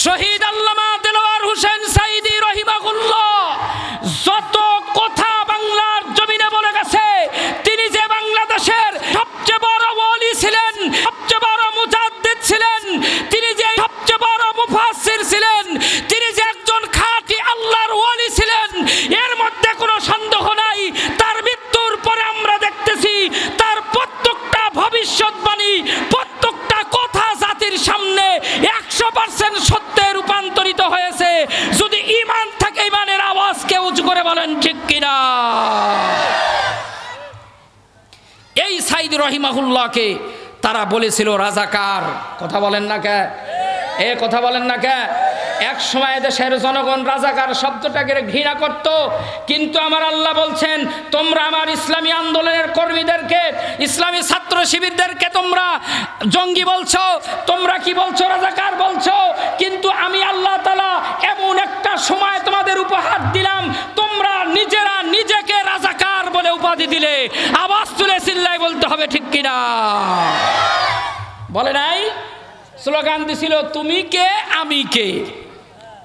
শহীদ সাইদ রহিমাহুল্লাহকে। তারা বলেছিল রাজাকার কথা বলেন না কে? এ কথা বলেন না কে? এক সময় দেশের জনগণ রাজাকার শব্দটাকে ঘৃণা করত, কিন্তু আমার আল্লাহ বলছেন, তোমরা আমার ইসলামী আন্দোলনের কর্মীদেরকে, ইসলামী ছাত্র শিবিরদেরকে তোমরা জঙ্গি বলছো, তোমরা কি বলছো রাজাকার বলছো? কিন্তু আমি আল্লাহ সময় তোমাদের উপহার দিলাম। তোমরা নিজেরা নিজেকে রাজাকার বলে উপাধি দিলে। আওয়াজ তুলে চিল্লাই বলতে হবে, ঠিক কিনা? বলে নাই? স্লোগান দিছিল, তুমি কে, আমি কে?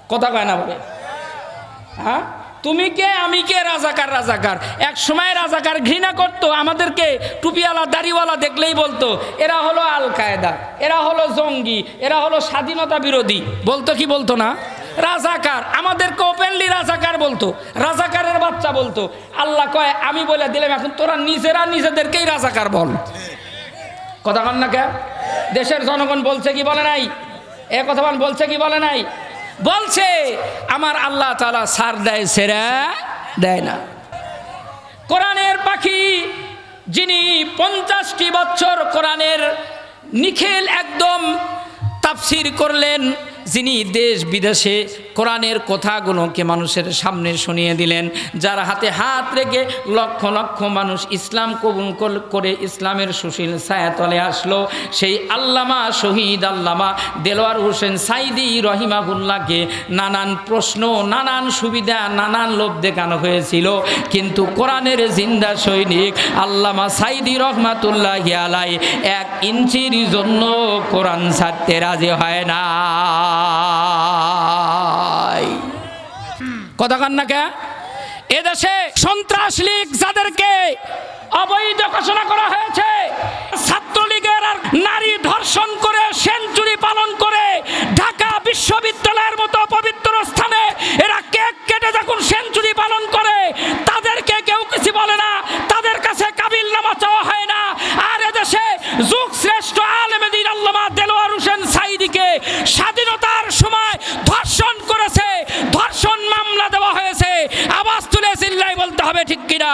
কথা কয় না বলে। হ্যাঁ? তুমি কে, আমি কে? রাজাকার রাজাকার। এক সময় রাজাকার ঘৃণা করতো, আমাদেরকে টুপিওয়ালা, দাড়িওয়ালা দেখলেই বলতো, এরা হলো আল কায়দা এরা হলো জঙ্গি, এরা হলো স্বাধীনতা বিরোধী। বলতো কি বলতো না? রাজাকার, আমাদেরকে ওপেনলি রাজাকার বলতো, রাজাকারের বাচ্চা বলতো। আল্লাহ কয়, আমি বলে দিলাম, এখন তোরা নিজেরা নিজেদেরকেই রাজাকার বল। কথা বল না কে দেশের জনগণ বলছে কি, বলে নাই? এ কথা বল, বলছে কি, বলে নাই? বলছে, আমার আল্লাহ তালা সার দেয়, সেরা দেয় না। কোরআনের পাখি, যিনি পঞ্চাশটি বছর কোরআনের নিখিল একদম তাফসির করলেন যিনি দেশ বিদেশে কোরআনের কথাগুলোকে মানুষের সামনে শুনিয়ে দিলেন, যার হাতে হাত রেখে লক্ষ লক্ষ মানুষ ইসলাম কবুল কর- ইসলামের সুশীল ছায়াতলে আসলো। সেই আল্লামা শহীদ আল্লামা দেলোয়ার হোসেন সাইদি রহিমাহুল্লাহকে নানান প্রশ্ন, নানান সুবিধা, নানান লোভ দেখানো হয়েছিল। কিন্তু কোরআনের জিন্দা সৈনিক আল্লামা সাইদি রহমাতুল্লাহ আলাই এক ইঞ্চির জন্য কোরআন ছাড়তে রাজি হয় না। কথা কান না কে? এদেশে সন্ত্রাস লীগ যাদেরকে অবৈধ ঘোষণা করা হয়েছে, ছাত্রলীগের আর নারী ধর্ষণ করে সেঞ্চুরি পালন করে ঢাকা বিশ্ববিদ্যালয়ের মতো পবিত্র স্থানে এরা কেক কেটে যখন সেঞ্চুরি পালন করে তাদেরকে কেউ কিছু বলে না তাদের কাছে কাবিল নামা চাওয়া হয় না আর এদেশে যুগ শ্রেষ্ঠ আলেমেদিন আল্লামা দেলোয়ার হোসেন সাইদিকে স্বাধীনতার সময় ধর্ষণ করেছে ধর্ষণ মামলা দেওয়া হয়েছে আওয়াজ তুলে চিল্লাই বলতে হবে ঠিক কিনা?